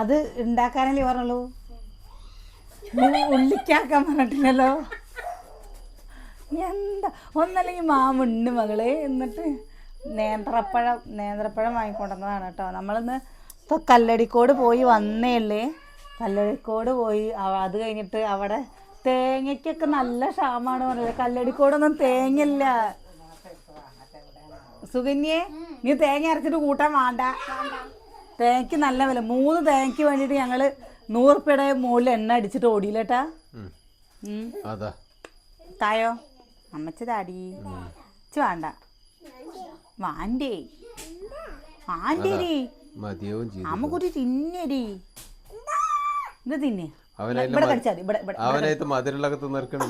അത് ഉണ്ടാക്കാനല്ലേ പറഞ്ഞുള്ളൂ ഉള്ളിക്കാക്കാൻ പറഞ്ഞിട്ടില്ലല്ലോ. എന്താ? ഒന്നല്ലെങ്കിൽ മാമുണ്ട് മകളെ എന്നിട്ട് നേന്ത്രപ്പഴം നേന്ത്രപ്പഴം വാങ്ങിക്കൊണ്ടുവന്നതാണ് കേട്ടോ. നമ്മളിന്ന് ഇപ്പൊ കല്ലടിക്കോട് പോയി വന്നേ ഉള്ളേ കല്ലടിക്കോട് പോയി അത് കഴിഞ്ഞിട്ട് അവിടെ തേങ്ങയ്ക്കൊക്കെ നല്ല ക്ഷാമാണ് പറഞ്ഞത്. കല്ലടിക്കോടൊന്നും തേങ്ങയില്ല. സുകന്യെ നീ തേങ്ങ അരച്ചിട്ട് കൂട്ടാൻ വേണ്ട. തേങ്ങയ്ക്ക് നല്ല വില. മൂന്ന് തേങ്ങയ്ക്ക് വേണ്ടിയിട്ട് ഞങ്ങൾ നൂറുപ്യയുടെ മുകളിൽ എണ്ണ അടിച്ചിട്ട് ഓടിയില്ലേട്ടാ. അതാ. തായോ? അമ്മച്ച താടി. ഇച്ച് വേണ്ട. വാണ്ടേ. വാണ്ടേരി മതിയാവും തിന്നേരി ഇത് തിന്നേ. ഇവിടെ മതി. ഇവിടെ അവനായിട്ട്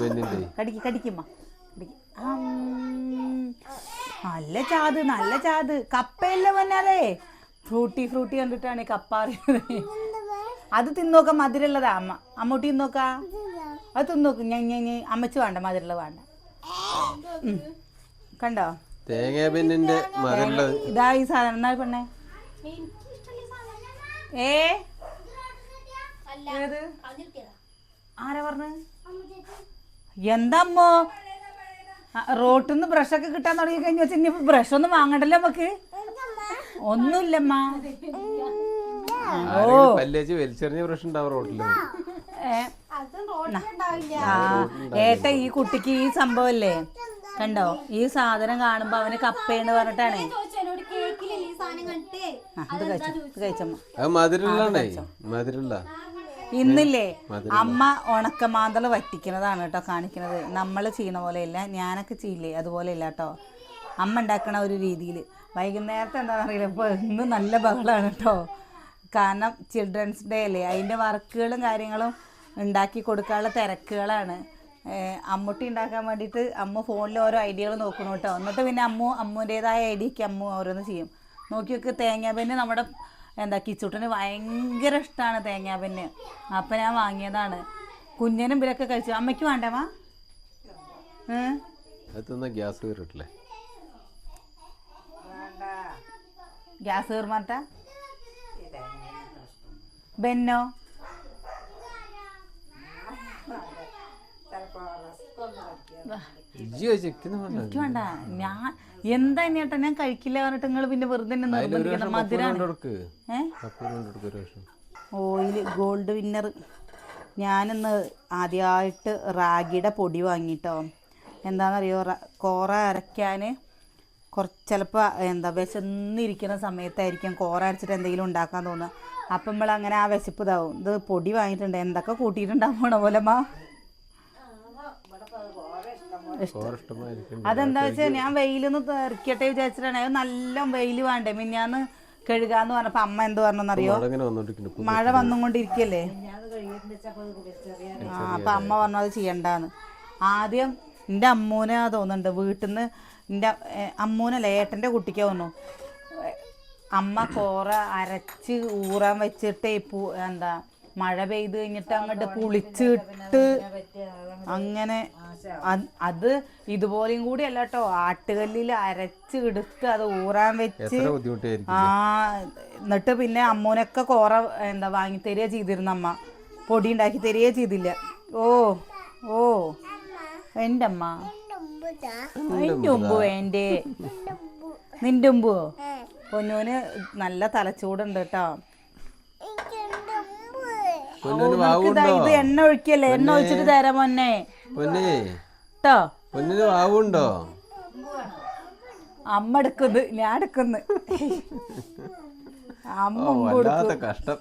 പെണ്ണിന്റെ. കടിക്ക് കടിക്കുമ്മ. നല്ല ചാത് നല്ല ചാത്. കപ്പയല്ല വന്നാലേ ഫ്രൂട്ടി ഫ്രൂട്ടി കണ്ടിട്ടാണ് ഈ കപ്പ അറിയുന്നത്. അത് തിന്നോക്ക മധുരമുള്ളതാ അമ്മ. അമ്മൂട്ടി തിന്നോക്ക? അത് തിന്നോക്ക്. ഞാൻ അമ്മച്ച് വേണ്ട മധുരമുള്ളത് വേണ്ട. കണ്ടോ? തേങ്ങാപിന്നിന്റെ ഇതാ ഈ സാധനം. എന്നാ പെണ്ണേ? ഏ? ആരാ പറഞ്ഞു? എന്താമ്മോ? റോട്ടിൽ നിന്ന് ബ്രഷൊക്കെ കിട്ടാൻ തുടങ്ങി കഴിഞ്ഞാൽ ബ്രഷ് ഒന്നും വാങ്ങണ്ടല്ലോ നമുക്ക് ഒന്നുമില്ലമ്മ. പല്ലേച്ച് വലിച്ചെറിഞ്ഞ പ്രശ്നം ഉണ്ടാവും ആ ഏട്ട ഈ കുട്ടിക്ക് ഈ സംഭവല്ലേ? കണ്ടോ? ഈ സാധനം കാണുമ്പോ അവന് കപ്പയെന്ന് പറഞ്ഞിട്ടാണേ. കഴിച്ചമ്മ അത് മധുരമുള്ള. ഇന്നില്ലേ? അമ്മ ഉണക്കമാന്തൾ വറ്റിക്കണതാണ് കേട്ടോ കാണിക്കണത് നമ്മൾ ചെയ്യണ പോലെയല്ല ഞാനൊക്കെ ചെയ്യില്ലേ അതുപോലെയല്ല കേട്ടോ. അമ്മ ഉണ്ടാക്കണ ഒരു രീതിയിൽ വൈകുന്നേരത്തെ എന്താണെന്ന് അറിയില്ല. ഇപ്പോൾ ഇന്ന് നല്ല ബഹളമാണ് കേട്ടോ കാരണം ചിൽഡ്രൻസ് ഡേ അല്ലേ. അതിന്റെ വർക്കുകളും കാര്യങ്ങളും ഉണ്ടാക്കി കൊടുക്കാനുള്ള തിരക്കുകളാണ്. അമ്മുട്ടി ഉണ്ടാക്കാൻ വേണ്ടിയിട്ട് അമ്മ ഫോണിൽ ഓരോ ഐഡിയകൾ നോക്കണം കേട്ടോ എന്നിട്ട് പിന്നെ അമ്മു അമ്മുന്റേതായ ഐഡിയക്ക് അമ്മ ഓരോന്ന് ചെയ്യും. നോക്കി നോക്കി തേങ്ങാപ്പന്നെ നമ്മുടെ എന്താ കിച്ചുട്ടന് ഭയങ്കര ഇഷ്ടമാണ് തേങ്ങാപ്പന്നെ അപ്പം ഞാൻ വാങ്ങിയതാണ്. കുഞ്ഞനും ഇവരൊക്കെ കഴിച്ചു. അമ്മയ്ക്ക് തിന്നാ ഗ്യാസ് കയറിട്ടില്ലേ ഗ്യാസ് കയറുമാറ്റ ബെന്നോ? വേണ്ട. എനിക്ക് ഞാൻ എന്താ ചേട്ടാ ഞാൻ കഴിക്കില്ല പറഞ്ഞിട്ട് നിങ്ങൾ പിന്നെ വെറുതെ നിർബന്ധിക്കണം മധുരാണ്. ഓയിൽ ഗോൾഡ് വിന്നർ ഞാനിന്ന് ആദ്യമായിട്ട് റാഗിയുടെ പൊടി വാങ്ങിട്ടോ. എന്താണെന്നറിയോ കോറ അരയ്ക്കാൻ കുറച്ച് ചിലപ്പോൾ എന്താ വിശന്നിരിക്കുന്ന സമയത്തായിരിക്കും കോറ അരച്ചിട്ട് എന്തെങ്കിലും ഉണ്ടാക്കാൻ തോന്നുക അപ്പം നമ്മൾ അങ്ങനെ ആ വിശപ്പ് ഇതാവും. ഇത് പൊടി വാങ്ങിയിട്ടുണ്ട്. എന്തൊക്കെ കൂട്ടിയിട്ടുണ്ടാവണ പോലെ മാ? ചോറ് ഇഷ്ടമായിരിക്കും. അതെന്താ വെച്ചാൽ ഞാൻ വെയിലൊന്ന് തെറിക്കട്ടെ വിചാരിച്ചിട്ടാണ്. അത് നല്ല വെയിൽ വേണ്ടേ? മിന്നാന്ന് കഴുകാന്ന് പറഞ്ഞപ്പോ അമ്മ എന്ത് വന്നോണ്ടിരിക്കുന്നു. മഴ വന്നുകൊണ്ടിരിക്കല്ലേ? ആ അപ്പൊ അമ്മ പറഞ്ഞു അത് ചെയ്യണ്ടാന്ന്. ആദ്യം എന്റെ അമ്മൂനെ തോന്നുന്നുണ്ട് വീട്ടിൽ നിന്ന് എന്റെ അമ്മൂനല്ല ഏട്ടന്റെ കുട്ടിക്ക് തോന്നുന്നു അമ്മ കോറ അരച്ച് ഊറാൻ വെച്ചിട്ട് പൂ എന്താ മഴ പെയ്ത് കഴിഞ്ഞിട്ട് അങ്ങോട്ട് പുളിച്ചിട്ട് അങ്ങനെ അത്- ഇതുപോലെയും കൂടി അല്ല കേട്ടോ ആട്ടുകല്ലിൽ അരച്ച് എടുത്ത് അത് ഊറാൻ വെച്ച് ആ എന്നിട്ട് പിന്നെ അമ്മൂനൊക്കെ കോറ എന്താ വാങ്ങി തരിക ചെയ്തിരുന്ന അമ്മ. പൊടി ഉണ്ടാക്കി തരികയെ ചെയ്തില്ല. ഓ ഓ എന്റെ അമ്മ. ഉമ്പ് വേണ്ടേ? നിന്റെ ഉമ്പോ പൊന്നൂന് നല്ല തലച്ചൂടുണ്ട് കേട്ടോ. ഇതാ എണ്ണ ഒഴിക്കല്ലേ? എണ്ണ ഒഴിച്ചിട്ട് തരാം മോനെ പൊന്നെ. കേട്ടോ പൊന്നിന് വാവുണ്ടോ? അമ്മ എടുക്കുന്നു. ഞാൻ എടുക്കുന്നു. അമ്മ കഷ്ടം.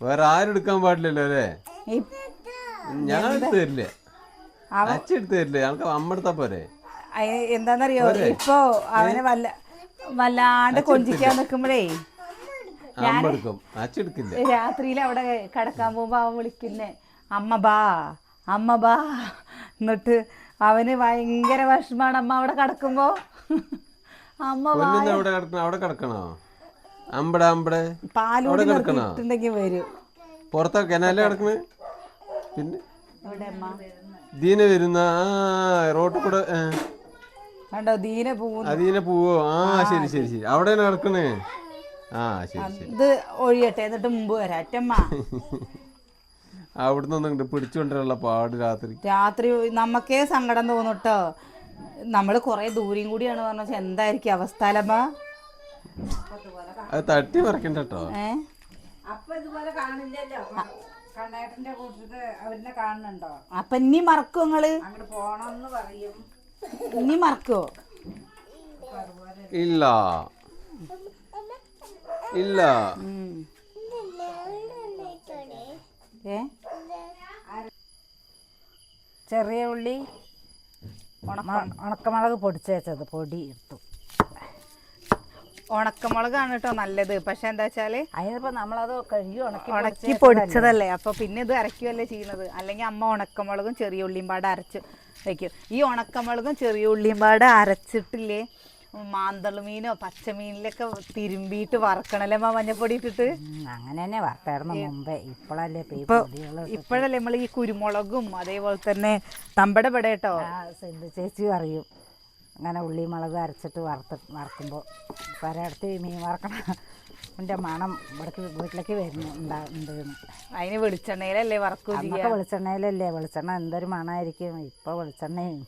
വേറെ ആരും എടുക്കാൻ പാടില്ലല്ലോ അല്ലേ? ഞാൻ എടുത്തു തരില്ലേ? അച്ഛൻ എടുത്ത് തരില്ല? ഞങ്ങൾക്ക് അമ്മ എടുത്താ പോരെ? അയ് എന്താന്നറിയോ? ഇപ്പൊ അവനെ വല്ല വല്ലാണ്ട് കൊഞ്ചിക്കാൻ എടുക്കില്ല രാത്രിയിൽ അവിടെ കിടക്കാൻ പോകുമ്പോ അവൻ വിളിക്കുന്നേ അമ്മ ബാ അമ്മ ബാ. എന്നിട്ട് അവന് ഭയങ്കര വിഷമാണ് അമ്മ അവിടെ കിടക്കുമ്പോ? അമ്മ അവിടെ കിടക്കണ അമ്പടെ അമ്പടെ. പാലൂടി അവിടെ വരും. പുറത്താ കനാലിൽ കിടക്കണേ? പിന്നെ? ദീന വരുന്ന ആ റോട്ടിൽ കൂടെ. കണ്ടോ ദീന അതീനെ പൂവോ? ആ ശരി ശരി ശരി. അവിടെ നടക്കണേ ആ ശരി ശരി. ഇത് ഒഴിയട്ടെ എന്നിട്ട് മുമ്പ് വരാം. അറ്റമ്മ. അവിടുന്ന് ഒന്നും പിടിച്ചുകൊണ്ടുള്ള പാട് രാത്രി. രാത്രി നമ്മക്കേ സങ്കടം തോന്നും കേട്ടോ നമ്മൾ കുറേ ദൂരെയും കൂടിയാണ് പറഞ്ഞ എന്തായിരിക്കും അവസ്ഥ അത് തട്ടി മറക്കണ്ട കേട്ടോ അപ്പൊ ഇനി മറക്കും നിങ്ങൾ? അങ്ങോട്ട് പോണമെന്ന് പറയും. ഇനി മറക്കോ ഇല്ല. ഇല്ല. ഏ? ചെറിയ ഉള്ളി ഉണക്കമുളക് പൊടിച്ച് വെച്ചത് പൊടി എടുത്തു ഉണക്കമുളകാണ് കേട്ടോ നല്ലത്. പക്ഷെ എന്താ വെച്ചാൽ അതിനിപ്പോ നമ്മളത് കഴുകി ഉണക്കി ഉണക്കി പൊടിച്ചതല്ലേ? അപ്പൊ പിന്നെ ഇത് അരയ്ക്കുമല്ലേ ചെയ്യുന്നത്? അല്ലെങ്കിൽ അമ്മ ഉണക്കമുളകും ചെറിയ ഉള്ളിയും പാടെ അരച്ച് വെക്കും ഈ ഉണക്കമുളകും ചെറിയ ഉള്ളിയും പാടെ അരച്ചിട്ടില്ലേ? മാന്തളമീനോ പച്ചമീനിലൊക്കെ തിരുമ്പിയിട്ട് വറക്കണല്ലേ മാ മഞ്ഞപ്പൊടി ഇട്ടിട്ട്? അങ്ങനെ തന്നെ വറുത്തായിരുന്നു മുമ്പേ. ഇപ്പോഴല്ലേ ഇപ്പൊ ഇപ്പോഴല്ലേ നമ്മൾ ഈ കുരുമുളകും അതേപോലെ തന്നെ തമ്പടെ പെട കേട്ടോ? സിന്ധു ചേച്ചി അറിയും അങ്ങനെ ഉള്ളി മുളക് അരച്ചിട്ട് വറുത്ത് വറക്കുമ്പോൾ പരടുത്ത് മീൻ വറക്കണം എന്റെ മണം ഇവിടേക്ക് വീട്ടിലേക്ക് വരുന്നു. ഉണ്ടാ ഉണ്ട് അതിന് വെളിച്ചെണ്ണയിലല്ലേ വറക്കൂ അന്നൊക്കെ വെളിച്ചെണ്ണയിലല്ലേ. വെളിച്ചെണ്ണ എന്തൊരു മണമായിരിക്കും ഇപ്പോൾ വെളിച്ചെണ്ണയും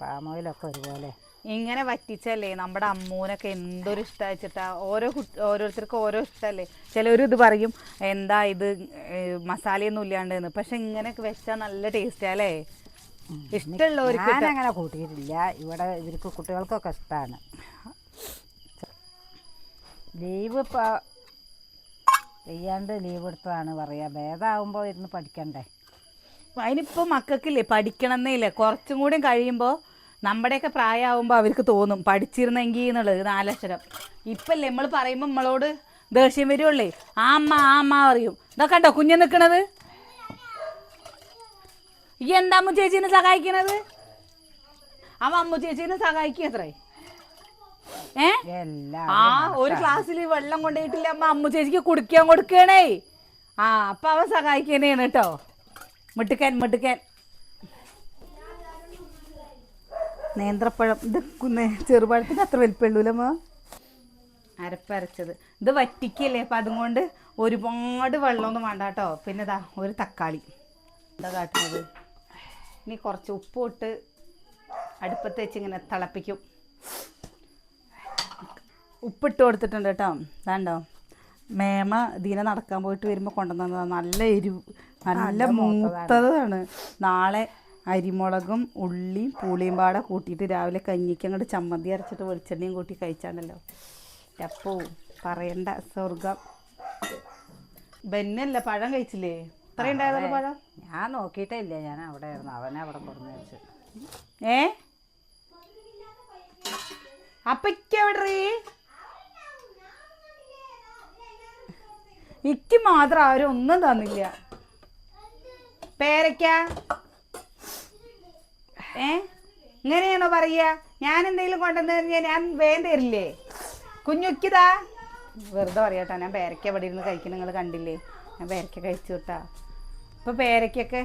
പാമോയിലൊക്കെ ഒരുപോലെ. ഇങ്ങനെ വറ്റിച്ചല്ലേ? നമ്മുടെ അമ്മൂനൊക്കെ എന്തൊരു ഇഷ്ടമായിച്ചിട്ടാ ഓരോ കുട്ടി ഓരോരുത്തർക്കും ഓരോ ഇഷ്ടമല്ലേ ചിലവർ ഇത് പറയും എന്താ ഇത്? മസാലയൊന്നും ഇല്ലാണ്ട് പക്ഷെ ഇങ്ങനെയൊക്കെ വെച്ചാൽ നല്ല ടേസ്റ്റാ അല്ലേ? ഇഷ്ടമുള്ളവർക്ക് അങ്ങനെ കൂട്ടിയിട്ടില്ല. ഇവിടെ ഇവർക്ക് കുട്ടികൾക്കൊക്കെ ഇഷ്ടമാണ് ലീവ് ഇപ്പോൾ ചെയ്യാണ്ട് ലീവ് എടുത്തതാണ് പറയുക ഭേദമാകുമ്പോൾ ഇരുന്ന് പഠിക്കണ്ടേ. അതിനിപ്പോൾ മക്കൾക്കില്ലേ പഠിക്കണമെന്നേ ഇല്ല കുറച്ചും കൂടി കഴിയുമ്പോൾ നമ്മുടെയൊക്കെ പ്രായമാകുമ്പോൾ അവർക്ക് തോന്നും പഠിച്ചിരുന്നെങ്കിൽ എന്നുള്ളത് നാലക്ഷരം. ഇപ്പല്ലേ നമ്മൾ പറയുമ്പോൾ നമ്മളോട് ദേഷ്യം വരുവുള്ളേ ആമ്മ ആമ്മ ഇതൊക്കെ പറയും. ഇതാ കണ്ടോ കുഞ്ഞ് നിൽക്കണത് ഈ എന്താ അമ്മു ചേച്ചീനെ സഹായിക്കണത്? അവ അമ്മു ചേച്ചീനെ സഹായിക്കുക അത്രേ ഏ? ആ ഒരു ക്ലാസ്സിൽ വെള്ളം കൊണ്ടുപോയിട്ടില്ല അമ്മ അമ്മ ചേച്ചിക്ക് കുടിക്കാൻ കൊടുക്കണേ ആ അപ്പൊ അവൻ സഹായിക്കണേണ് കേട്ടോ. മിട്ടുക്കൻ മിട്ടുക്കൻ നേന്ത്രപ്പഴം ഇത് ചെറുപഴത്തിന് അത്ര വലിപ്പമുള്ളൂലമ്മ അരപ്പരച്ചത്. ഇത് വറ്റിക്കല്ലേ അപ്പം അതും കൊണ്ട് ഒരുപാട് വെള്ളമൊന്നും വേണ്ട കേട്ടോ. പിന്നെ ഇതാ ഒരു തക്കാളി. എന്താ കാട്ടുന്നത്? ഇനി കുറച്ച് ഉപ്പ് ഇട്ട് അടുപ്പത്ത് വെച്ച് ഇങ്ങനെ തിളപ്പിക്കും. ഉപ്പിട്ട് കൊടുത്തിട്ടുണ്ട് കേട്ടോ. വേണ്ടോ മേമ ദീന നടക്കാൻ പോയിട്ട് വരുമ്പോൾ കൊണ്ടുവന്നത്. നല്ല എരിവ് നല്ല മൂത്തതാണ്. നാളെ അരിമുളകും ഉള്ളിയും പുളിയും പാടെ കൂട്ടിയിട്ട് രാവിലെ കഞ്ഞിക്ക് അങ്ങോട്ട് ചമ്മന്തി അരച്ചിട്ട് വെളിച്ചെണ്ണയും കൂട്ടി കഴിച്ചാണല്ലോ എപ്പോ? പറയണ്ട. സ്വർഗം ബെന്നല്ല പഴം കഴിച്ചില്ലേ? ഇത്ര ഉണ്ടായതല്ലോ പഴം? ഞാൻ നോക്കിയിട്ടേ ഇല്ല ഞാൻ അവിടെ ആയിരുന്നു. അവനെ അവിടെ കൊടുന്നു വെച്ചു. ഏ? അപ്പയ്ക്കെവിടെ ഇക്ക് മാത്രം ആരും ഒന്നും തന്നില്ല. പേരയ്ക്ക ഏ? ഇങ്ങനെയാണോ പറയുക? ഞാൻ എന്തെങ്കിലും കൊണ്ടുവന്ന് കഴിഞ്ഞാൽ ഞാൻ വേഗം തരില്ലേ? കുഞ്ഞുക്കിതാ? വെറുതെ പറയാട്ടോ ഞാൻ പേരയ്ക്ക ഇവിടെ ഇരുന്ന് കഴിക്കുന്ന നിങ്ങൾ കണ്ടില്ലേ? ഞാൻ പേരയ്ക്ക കഴിച്ചു കേട്ടാ ഇപ്പൊ പേരയ്ക്കൊക്കെ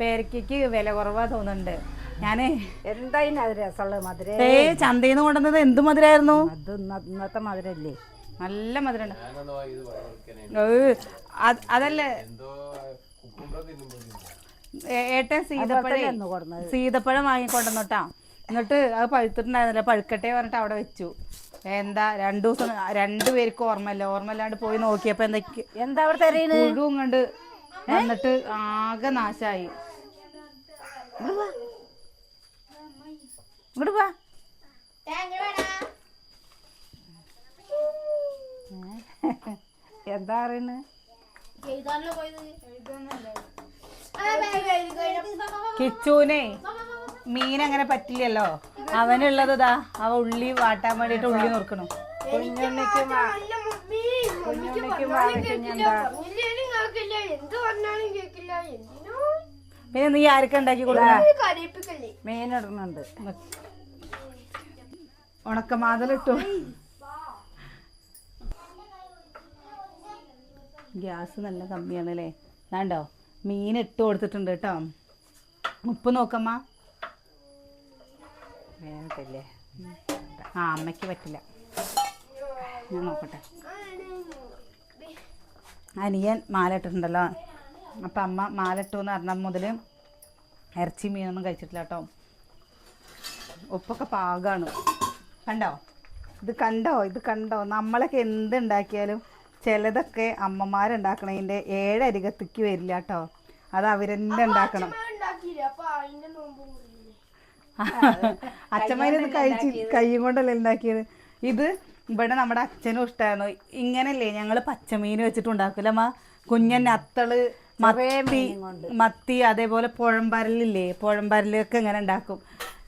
പേരയ്ക്കക്ക് വില കുറവാ തോന്നുന്നുണ്ട്. ഞാനേ എന്തായാലും അത് രസമുള്ള മധുര ഏ ചന്തയിൽ നിന്ന് കൊണ്ടുവന്നത് എന്ത് മധുരമായിരുന്നു അത് ഇന്ന- ഇന്നത്തെ മധുരല്ലേ? നല്ല മധുരമുണ്ട്. അതല്ലേ. ഏട്ടൻ സീതപ്പഴം സീതപ്പഴം വാങ്ങിക്കൊണ്ടെന്നോട്ടാ എന്നിട്ട് അത് പഴുത്തിട്ടുണ്ടായിരുന്നില്ല. പഴുക്കട്ടെ പറഞ്ഞിട്ട് അവിടെ വെച്ചു. എന്താ രണ്ടു ദിവസം രണ്ടു പേർക്ക് ഓർമ്മയില്ല. ഓർമ്മയില്ലാണ്ട് പോയി നോക്കിയപ്പോ എന്തൊക്കെ എന്താ അവിടെ കണ്ട് എന്നിട്ട് ആകെ നാശായി. ഇങ്ങോട്ട് വാ. എന്താ കിച്ചൂനെ മീൻ അങ്ങനെ പറ്റില്ലല്ലോ? അവനുള്ളത് ഇതാ അവ ഉള്ളി വാട്ടാൻ വേണ്ടിട്ട് ഉള്ളി നോക്കണം കുഞ്ഞുണ്ണിക്കും കുഞ്ഞുണ്ണിക്കും പിന്നെ നീ ആർക്കാ ഉണ്ടാക്കി കൊടുക്ക കരയിപ്പിക്കല്ലേ മീനിടുന്നുണ്ട് ഉണക്കമാതലിട്ടു ഗ്യാസ് നല്ല കമ്മിയാണ് അല്ലേ വേണ്ടോ മീൻ ഇട്ട് കൊടുത്തിട്ടുണ്ട് കേട്ടോ. ഉപ്പ് നോക്കമ്മ. വേണ്ടല്ലേ? ആ അമ്മയ്ക്ക് പറ്റില്ല. ഞാൻ നോക്കട്ടെ. അനിയൻ മാല ഇട്ടിട്ടുണ്ടല്ലോ. അപ്പം അമ്മ മാല ഇട്ടു എന്ന് പറഞ്ഞ മുതൽ ഇറച്ചി മീനൊന്നും കഴിച്ചിട്ടില്ല കേട്ടോ. ഉപ്പൊക്കെ പാകമാണ് കണ്ടോ? ഇത് കണ്ടോ? ഇത് കണ്ടോ? നമ്മളൊക്കെ എന്ത് ഉണ്ടാക്കിയാലും ചിലതൊക്കെ അമ്മമാരുണ്ടാക്കണതിന്റെ ഏഴരികത്തേക്ക് വരില്ല കേട്ടോ അത് അവരെന്നെ ഉണ്ടാക്കണം. അച്ഛന്മാരത് കഴിച്ച് കൈയും കൊണ്ടല്ലേ ഉണ്ടാക്കിയത്? ഇത് ഇവിടെ നമ്മുടെ അച്ഛനും ഇഷ്ടമായിരുന്നു ഇങ്ങനല്ലേ ഞങ്ങൾ പച്ചമീൻ വെച്ചിട്ട് ഉണ്ടാക്കില്ല അമ്മ? കുഞ്ഞൻ അത്തൾ മത്തി മത്തി അതേപോലെ പുഴമ്പരലില്ലേ? പുഴമ്പരലൊക്കെ ഇങ്ങനെ ഉണ്ടാക്കും.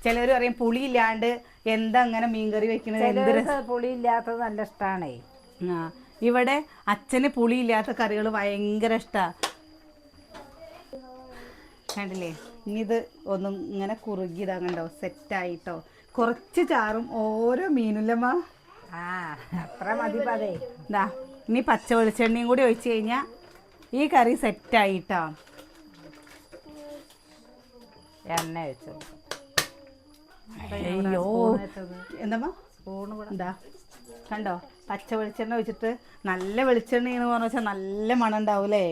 ചിലർ പറയും പുളി ഇല്ലാണ്ട് എന്താ അങ്ങനെ മീൻകറി വെക്കുന്നത് എന്ത് പുളി ഇല്ലാത്തത് നല്ല ഇഷ്ടമാണേ ആ. ഇവിടെ അച്ഛന് പുളി ഇല്ലാത്ത കറികൾ ഭയങ്കര ഇഷ്ടമാണ് കണ്ടില്ലേ? ഇനി ഇത് ഒന്നും ഇങ്ങനെ കുറുകിയതാകണ്ടോ സെറ്റായിട്ടോ കുറച്ച് ചാറും ഓരോ മീനുല്ലമ്മ. ആ അത്ര മതി പതേ ഇതാ ഇനി പച്ച വെളിച്ചെണ്ണയും കൂടി ഒഴിച്ചു കഴിഞ്ഞാൽ ഈ കറി സെറ്റായിട്ടോ എണ്ണ വെച്ചു അയ്യോ. എന്താ സ്പൂണ് എന്താ കണ്ടോ? പച്ച വെളിച്ചെണ്ണ വെച്ചിട്ട് നല്ല വെളിച്ചെണ്ണയെന്ന് പറഞ്ഞു വെച്ചാൽ നല്ല മണം ഉണ്ടാവൂലേ?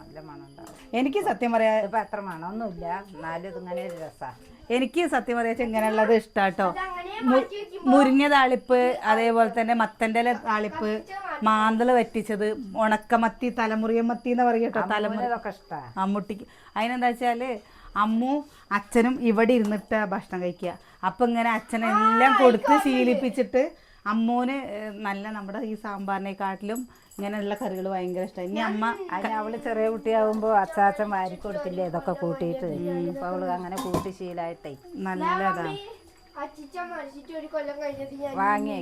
നല്ല മണം ഉണ്ടാവും. എനിക്ക് സത്യം പറയാ ഇപ്പൊ അത്ര മണമൊന്നുമില്ല. എന്നാലും ഇതിങ്ങനെ ഒരു രസാ. എനിക്ക് സത്യം പറയാ ഇങ്ങനെയുള്ളത് ഇഷ്ടാട്ടോ. മുരിഞ്ഞ താളിപ്പ് അതേപോലെ തന്നെ മത്തന്റെ ഇല താളിപ്പ് മാന്തൾ വറ്റിച്ചത് ഉണക്കമത്തി തലമുറിയ മത്തി എന്ന് പറയട്ടോ തലമുറ ഇതൊക്കെ ഇഷ്ടാ. അമ്മുട്ടിക്ക്. അതിനെന്താ വെച്ചാൽ അമ്മു അച്ഛനും ഇവിടെ ഇരുന്നിട്ട് ഭക്ഷണം കഴിക്കുക. അപ്പം ഇങ്ങനെ അച്ഛനെല്ലാം കൊടുത്ത് ശീലിപ്പിച്ചിട്ട് അമ്മൂന് നല്ല നമ്മുടെ ഈ സാമ്പാറിനെക്കാട്ടിലും ഇങ്ങനെയുള്ള കറികൾ ഭയങ്കര ഇഷ്ടമാണ് ഇനി അമ്മ അതിന് അവൾ ചെറിയ കുട്ടിയാകുമ്പോൾ അച്ചാച്ചൻ വാരി കൊടുത്തില്ലേ ഇതൊക്കെ കൂട്ടിയിട്ട്. അപ്പൊ അവൾ അങ്ങനെ കൂട്ടി ശീലായിട്ടേ. നല്ലതാണ് വാങ്ങി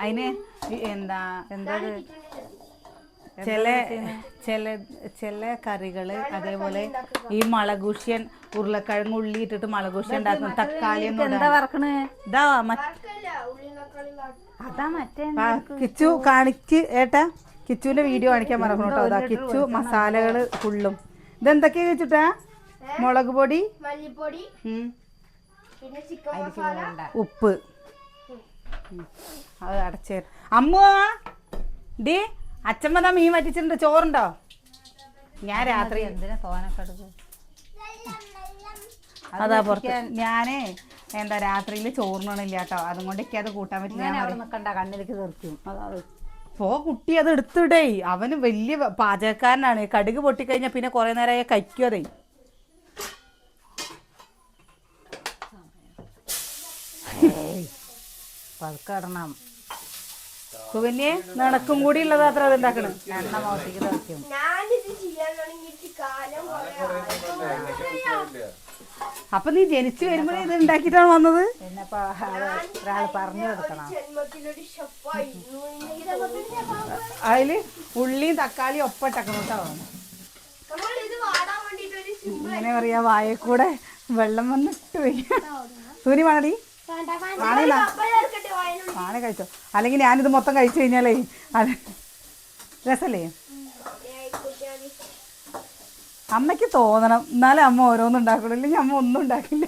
അതിന് എന്താ എന്താ ചില ചില ചില കറികൾ അതേപോലെ ഈ മുളകുഷ്യൻ ഉരുളക്കിഴങ്ങ് ഉള്ളി ഇട്ടിട്ട് മുളകുഷ്യൻ ഉണ്ടാക്കുന്ന തക്കാളി എന്താ. ഇതാ അതാ മറ്റേ കിച്ചു കാണിക്ക് ഏട്ടാ. കിച്ചുവിന്റെ വീഡിയോ കാണിക്കാൻ മറക്കണം കേട്ടോ അതാ കിച്ചു മസാലകൾ ഫുള്ളും ഇതെന്തൊക്കെയാ വെച്ചിട്ടാ മുളക് പൊടി മല്ലിപ്പൊടി പിന്നെ ചിക്കൻ മസാല. ഉപ്പ്. അത് അടച്ചേ അമ്മ ഡി അച്ഛമ്മ മീൻ വറ്റിച്ചിട്ടുണ്ട്. ചോറുണ്ടോ? ഞാൻ രാത്രി എന്തിനാ പോകാനൊക്കെ എടുക്കും അതാ പുറത്ത്. ഞാനേ എന്താ രാത്രിയിൽ ചോറിനില്ല കേട്ടോ. അതുകൊണ്ട് എനിക്ക് അത് കൂട്ടാൻ പറ്റില്ല. കണ്ണിലേക്ക് തീർക്കും പോ കുട്ടി അത് എടുത്തിടേ. അവന് വലിയ പാചകക്കാരനാണ്. കടുക് പൊട്ടിക്കഴിഞ്ഞാൽ പിന്നെ കുറെ നേരമായി കഴിക്കും അതേ പതുക്കെ ഇടണം. സുകന്യെ നടക്കും കൂടി ഉള്ളത് അത്ര അത് ഉണ്ടാക്കണ് എണ്ണ കാലം കുറേ അപ്പൊ നീ ജനിച്ചു വരുമ്പോഴേ ഇത് ഉണ്ടാക്കിട്ടാണ് വന്നത്? പിന്നെ ഇപ്പൊ ഒരാൾ പറഞ്ഞു കൊടുക്കണം. അതിൽ ഉള്ളിയും തക്കാളിയും ഒപ്പിട്ടക്കണം കേട്ടോ. ഇങ്ങനെ പറയാ വായക്കൂടെ കൂടെ വെള്ളം വന്നിട്ട് പോയി സൂര്യ വേണടി വാണ കഴിച്ചോ. അല്ലെങ്കിൽ ഞാനിത് മൊത്തം കഴിച്ചു കഴിഞ്ഞാലേ അത് രസല്ലേ? അമ്മയ്ക്ക് തോന്നണം. എന്നാലേ അമ്മ ഓരോന്നും ഉണ്ടാക്കുള്ളൂ. ഇല്ലെങ്കിൽ അമ്മ ഒന്നും ഉണ്ടാക്കില്ല.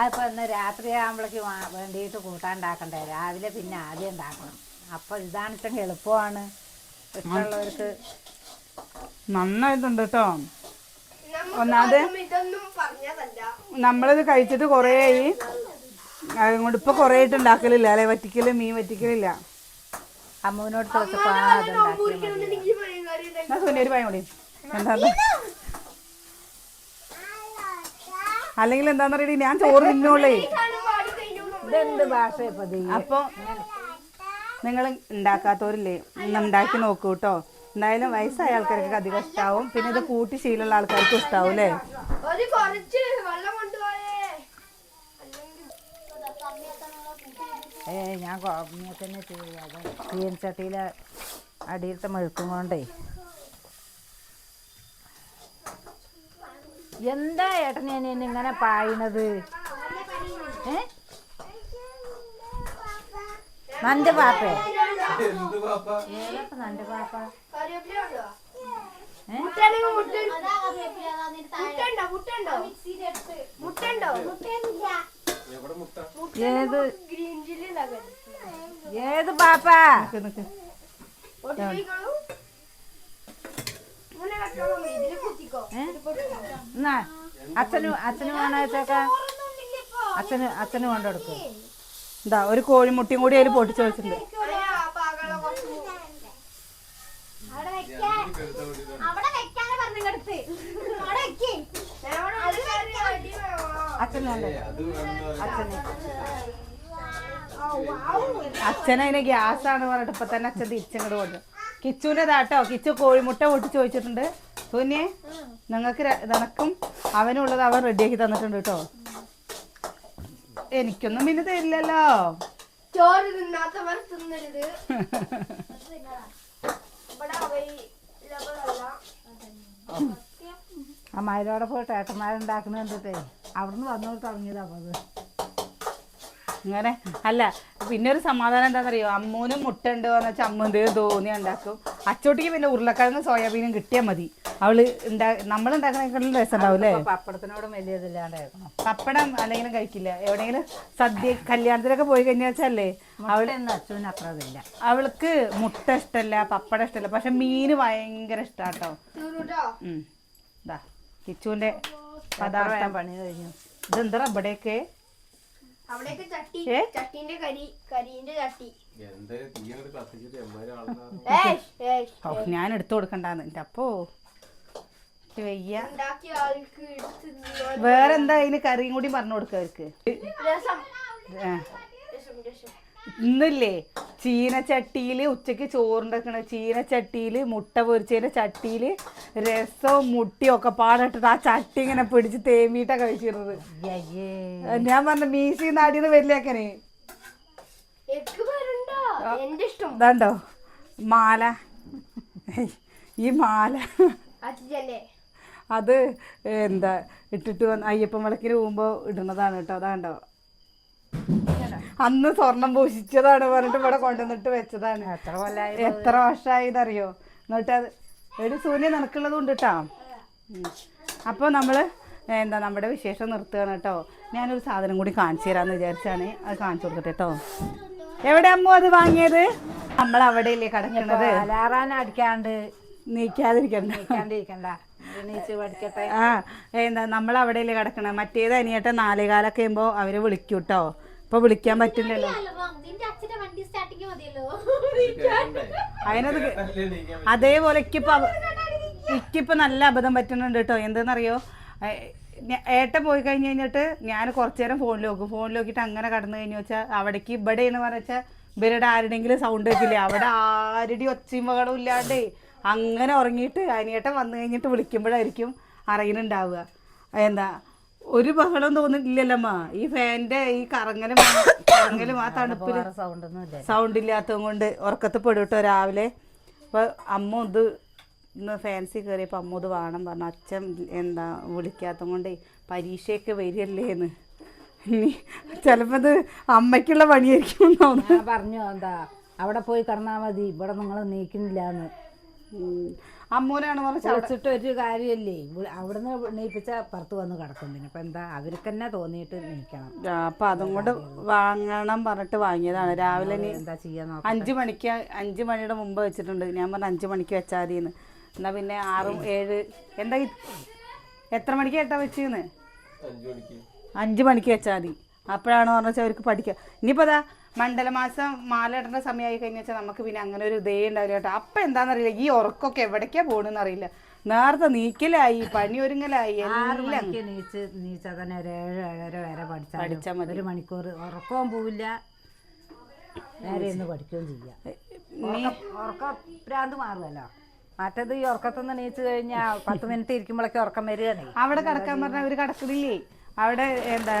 അതിപ്പോൾ ഇന്ന് രാത്രി ആകുമ്പോഴേക്ക് വേണ്ടിയിട്ട് കൂട്ടാൻ ഉണ്ടാക്കണ്ടേ? രാവിലെ പിന്നെ ആദ്യം ഉണ്ടാക്കണം. അപ്പോൾ ഇതാണിട്ടെങ്കിൽ എളുപ്പമാണ്. ഇഷ്ടമുള്ളവർക്ക് നന്നായിട്ടുണ്ട് കേട്ടോ. ഒന്നാമത് നമ്മളിത് കഴിച്ചിട്ട് കുറേ ആയി. അതുകൊണ്ട് ഇപ്പൊ കുറേ ആയിട്ട് ഉണ്ടാക്കലില്ല. അല്ലെ? വറ്റിക്കൽ മീൻ വറ്റിക്കലില്ല. അമ്മുവിനോട് ചോദിച്ചപ്പോൾ ആ അതുണ്ടാക്കി എനിക്ക് പറയും കാര്യം ഇതാ. എന്നാ സുനി ഒരു പയം കൂടി. എന്താ അല്ലെങ്കിൽ എന്താന്ന് പറയടി ഞാൻ ചോറ് തിന്നോളേ. ഇതെന്ത് ഭാഷ അപ്പൊ നിങ്ങൾ ഉണ്ടാക്കാത്തവരില്ലേ? ഉണ്ടാക്കി നോക്കൂ കേട്ടോ എന്തായാലും വയസ്സായ ആൾക്കാർക്ക് അധികം ഇഷ്ടാവും. പിന്നെ ഇത് കൂട്ടി ശീലമുള്ള ആൾക്കാർക്കും ഇഷ്ടാവും അല്ലേ? ഏ ഞാൻ തന്നെ ചെയ്യാതെ ചീനച്ചട്ടിയിലെ അടിയിലത്തെ മെഴുക്കും കൊണ്ടേ. എന്താ ഏട്ടനെ ഇങ്ങനെ പായണത്? ഏ? നന്റെ പാപ്പേ പാപ്പ? മുട്ടയുണ്ടോ? ഏത്? ഗ്രീൻ ചില്ലി ഉണ്ടാക്കരുത് ഏത് പാപ്പാ. എന്നാ അച്ഛനും അച്ഛനും വേണ ഇപ്പൊ. അച്ഛന് അച്ഛന് കൊണ്ടെടുക്കും എന്താ ഒരു കോഴിമുട്ടിയും കൂടി അതിൽ പൊട്ടിച്ചു വെച്ചിട്ടുണ്ട് അതിന് ആ പാകമുള്ള കുറച്ച് അവിടെ വെക്കാൻ അവിടെ വെക്കാനാ പറഞ്ഞെടുത്ത് അവിടെ വെക്കേ അത് അടി വേണോ? അച്ഛന് കൊണ്ടേ അച്ഛന് ഔ, ഔ. അച്ഛൻ അതിന് ഗ്യാസ് ആണ് പറഞ്ഞിട്ട് ഇപ്പൊ തന്നെ അച്ഛൻ തിരിച്ചങ്ങോട്ട് കൊണ്ടു കിച്ചുവിന്റെ താട്ടോ കിച്ചു കോഴിമുട്ട പൊട്ടി ചോദിച്ചിട്ടുണ്ട്. സുനിയെ നിങ്ങൾക്ക് നിനക്കും അവനുള്ളത് അവൻ റെഡിയാക്കി തന്നിട്ടുണ്ട് കേട്ടോ എനിക്കൊന്നും പിന്നെ തരില്ലല്ലോ. ചോറ് തിന്നാത്തവർ തിന്നരുത്. മയിലോടെ പോയിട്ട് ഏട്ടന്മാരുണ്ടാക്കുന്ന കണ്ടിട്ടേ അവിടുന്ന് വന്നോട് തുടങ്ങിയതാ അത്. അങ്ങനെ അല്ല പിന്നെ ഒരു സമാധാനം എന്താണെന്നറിയോ അമ്മൂനും മുട്ട ഉണ്ട് എന്ന് വെച്ചാൽ അമ്മ തോന്നി ഉണ്ടാക്കും അച്ചോട്ടിക്ക് പിന്നെ ഉരുളക്കിഴങ്ങ് സോയാബീനും കിട്ടിയാൽ മതി. അവൾ ഉണ്ടാ നമ്മൾ ഉണ്ടാക്കണേക്കാളും രസം ഉണ്ടാവൂലേ ഇപ്പൊ പപ്പടത്തിനോടും വലിയ ഇതില്ലാണ്ടായിരുന്നു പപ്പടം അല്ലെങ്കിലും കഴിക്കില്ല. എവിടെയെങ്കിലും സദ്യ കല്യാണത്തിലൊക്കെ പോയി കഴിഞ്ഞാൽ വെച്ചല്ലേ അവളെ അച്ഛനും അത്ര ഇതില്ല അവൾക്ക് മുട്ട ഇഷ്ടമല്ല പപ്പടം ഇഷ്ടമല്ല പക്ഷെ മീന് ഭയങ്കര ഇഷ്ടാട്ടോ. ദാ കിച്ചുവിന്റെ പദാർത്ഥം. പണി കഴിഞ്ഞു? ഇതെന്താ ഇവിടെയൊക്കെ അവിടെയൊക്കെ. ഞാൻ എടുത്തു കൊടുക്കണ്ടാന്ന്. എന്റെ അപ്പോ വയ്യ. എന്താ വേറെന്താ അതിന് കറിയും കൂടി പറഞ്ഞു കൊടുക്ക അവർക്ക്? ഇന്നില്ലേ? ചീനച്ചട്ടിയിൽ ഉച്ചയ്ക്ക് ചോറുണ്ടാക്കണ ചീനച്ചട്ടിയിൽ മുട്ട പൊരിച്ചതിന്റെ ചട്ടിയിൽ രസവും മുട്ടിയും ഒക്കെ പാടിട്ടിട്ട് ആ ചട്ടി ഇങ്ങനെ പിടിച്ച് തേമിയിട്ടാ കഴിച്ചിരുന്നത്. ഞാൻ പറഞ്ഞ മീശി നാടിന്ന് വരില്ലേക്കനെ ഇതാണ്ടോ? മാല. ഈ മാല. അത് എന്താ ഇട്ടിട്ട് വന്ന് അയ്യപ്പൻ വിളക്കിന് പോകുമ്പോൾ ഇടുന്നതാണ് കേട്ടോ. അതാണ്ടോ അന്ന് സ്വർണം പൂശിച്ചതാണ് പറഞ്ഞിട്ട് ഇവിടെ കൊണ്ടുവന്നിട്ട് വെച്ചതാണ്. എത്ര വർഷമായിന്നറിയോ എന്നിട്ട് അത് ഒരു സൂര്യ നിനക്കുള്ളത് ഉണ്ട് കേട്ടോ അപ്പോൾ നമ്മൾ എന്താ നമ്മുടെ വിശേഷം നിർത്തുകയാണ് കേട്ടോ. ഞാനൊരു സാധനം കൂടി കാണിച്ചു തരാമെന്ന് വിചാരിച്ചാണ് അത് കാണിച്ചു കൊടുക്കട്ടെ കേട്ടോ. എവിടെ അമ്മ അത് വാങ്ങിയത്? നമ്മൾ അവിടെയല്ലേ കിടക്കണത് അലാറാൻ അടിക്കാണ്ട് നീക്കാതിരിക്കണ്ട. പഠിക്കട്ടെ ആ എന്താ നമ്മൾ അവിടെയല്ലേ കിടക്കണേ മറ്റേത് അനിയേട്ടൻ നാലേകാലൊക്കെ ആകുമ്പോൾ അവരെ വിളിക്കും കേട്ടോ ഇപ്പൊ വിളിക്കാൻ പറ്റില്ലല്ലോ. നിന്റെ അച്ഛന്റെ വണ്ടി സ്റ്റാർട്ടിങ് മതിയല്ലോ. അതിനത് അതേപോലെ ഇക്കിപ്പോ നല്ല അബദ്ധം പറ്റുന്നുണ്ട് കേട്ടോ എന്തെന്നറിയോ ഏട്ടൻ പോയി കഴിഞ്ഞ് കഴിഞ്ഞിട്ട് ഞാൻ കുറച്ചു നേരം ഫോണിൽ നോക്കും. ഫോണിൽ നോക്കിയിട്ട് അങ്ങനെ കടന്നു കഴിഞ്ഞു വെച്ചാൽ അവിടേക്ക് ഇവിടെ എന്ന് പറഞ്ഞാൽ ഇവരുടെ ആരുടെങ്കിലും സൗണ്ട് വെക്കില്ലേ അവിടെ ആരുടെ ഒച്ചയും മകളും ഇല്ലാണ്ട് അങ്ങനെ ഉറങ്ങിയിട്ട് അനിയേട്ടൻ വന്നു കഴിഞ്ഞിട്ട് വിളിക്കുമ്പോഴായിരിക്കും അറിയുന്നുണ്ടാവുക. എന്താ ഒരു ബഹളം തോന്നിട്ടില്ലല്ലമ്മ ഈ ഫാന്റെ ഈ കറങ്ങലും കറങ്ങലും ആ തണുപ്പിൽ വേറെ സൗണ്ട് ഇല്ലാത്തതും കൊണ്ട് ഉറക്കത്ത് പെടുട്ടോ രാവിലെ. അപ്പോൾ അമ്മ ഇത് ഇന്ന് ഫാൻസി കയറിയപ്പോൾ അമ്മ ഇത് വേണം പറഞ്ഞു അച്ഛൻ എന്താ വിളിക്കാത്തത് കൊണ്ട് പരീക്ഷയൊക്കെ വരികയല്ലേന്ന്. ഇനി ചിലപ്പോൾ ഇത് അമ്മയ്ക്കുള്ള പണിയായിരിക്കും എന്ന് പറഞ്ഞു എന്താ അവിടെ പോയി കിടന്നാ മതി ഇവിടെ നിങ്ങൾ നീക്കുന്നില്ലാന്ന്. ഉം. അമ്മൂനാണ് പറഞ്ഞ ചവച്ചിട്ട് ഒരു കാര്യമല്ലേ? അവിടുന്ന് നീപ്പിച്ച പുറത്ത് വന്ന് കിടക്കും പിന്നെ. ഇപ്പം എന്താ അവർക്ക് തന്നെ തോന്നിയിട്ട് നീക്കണം അപ്പം അതും കൊണ്ട് വാങ്ങണം പറഞ്ഞിട്ട് വാങ്ങിയതാണ്. രാവിലെ എന്താ ചെയ്യാൻ നോക്കാം അഞ്ച് മണിക്ക് അഞ്ച് മണിയുടെ മുമ്പ് വെച്ചിട്ടുണ്ട്. ഞാൻ പറഞ്ഞ അഞ്ച് മണിക്ക് വെച്ചാൽ മതിയെന്ന് എന്നാൽ പിന്നെ ആറും ഏഴ് എന്താ എത്ര മണിക്ക് ഏട്ടാ വെച്ചിന്ന്? അഞ്ചു മണിക്ക്. അഞ്ച് മണിക്ക് വെച്ചാൽ മതി അപ്പോഴാണ് പറഞ്ഞാൽ അവർക്ക് പഠിക്കുക ഇനിയിപ്പോൾ അതാ മണ്ഡലമാസം മാല ഇടേണ്ട സമയമായി കഴിഞ്ഞാൽ നമുക്ക് പിന്നെ അങ്ങനെ ഒരു ഇതേ ഉണ്ടാവില്ല കേട്ടോ. അപ്പം എന്താണെന്നറിയില്ല ഈ ഉറക്കമൊക്കെ എവിടേക്കാ പോകണമെന്ന് അറിയില്ല. നേരത്തെ നീക്കലായി പണി ഒരുങ്ങലായി എല്ലാം. നീച്ച് നീച്ചാൽ തന്നെ ഒരു ഏഴ് ഏഴര വരെ പഠിച്ചാൽ പഠിച്ചാൽ മതി. ഒരു മണിക്കൂർ ഉറക്കവും പോവില്ല. നേരെ ഇന്ന് പഠിക്കുകയും ചെയ്യാം. ഉറക്ക ഭ്രാന്ത് മാറുമല്ലോ. മറ്റത് ഈ ഉറക്കത്തുനിന്ന് നീച്ച് കഴിഞ്ഞാൽ പത്ത് മിനിറ്റ് ഇരിക്കുമ്പോഴൊക്കെ ഉറക്കം വരികയാണ്. അവിടെ കിടക്കാൻ പറഞ്ഞാൽ അവർ കിടക്കണില്ലേ അവിടെ എന്താ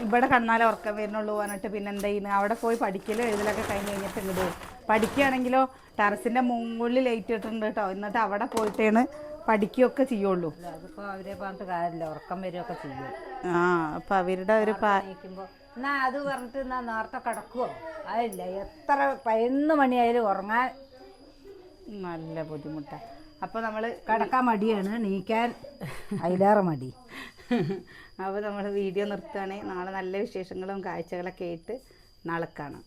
ഇവിടെ കിടന്നാലേ ഉറക്കം വരുന്നുള്ളൂ പറഞ്ഞിട്ട് പിന്നെ എന്താ ചെയ്യുന്നത് അവിടെ പോയി പഠിക്കലും എഴുതലൊക്കെ കഴിഞ്ഞ് കഴിഞ്ഞിട്ട് ഇങ്ങോട്ട് വരും. പഠിക്കുകയാണെങ്കിലോ ടെറസിന്റെ മുകളിൽ ലൈറ്റ് ഇട്ടിട്ടുണ്ട് കേട്ടോ. എന്നിട്ട് അവിടെ പോയിട്ടാണ് പഠിക്കുകയൊക്കെ ചെയ്യുള്ളൂ. അതിപ്പോൾ അവരെ പറഞ്ഞിട്ട് കാര്യമില്ല. ഉറക്കം വരികയൊക്കെ ചെയ്യും. ആ അപ്പം അവരുടെ ഒരു പ്രാ നീക്കുമ്പോൾ എന്നാ അത് പറഞ്ഞിട്ട് എന്നാ നേരത്തെ കിടക്കുമോ അതില്ല എത്ര പതിനൊന്ന് മണിയായാലും ഉറങ്ങാൻ നല്ല ബുദ്ധിമുട്ടാണ് അപ്പോൾ നമ്മൾ കിടക്കാൻ മടിയാണ് നീക്കാൻ അതിലേറെ മടി. അപ്പോൾ നമ്മൾ വീഡിയോ നിർത്തുകയാണെങ്കിൽ നാളെ നല്ല വിശേഷങ്ങളും കാഴ്ചകളൊക്കെ ആയിട്ട് നാളെ കാണാം.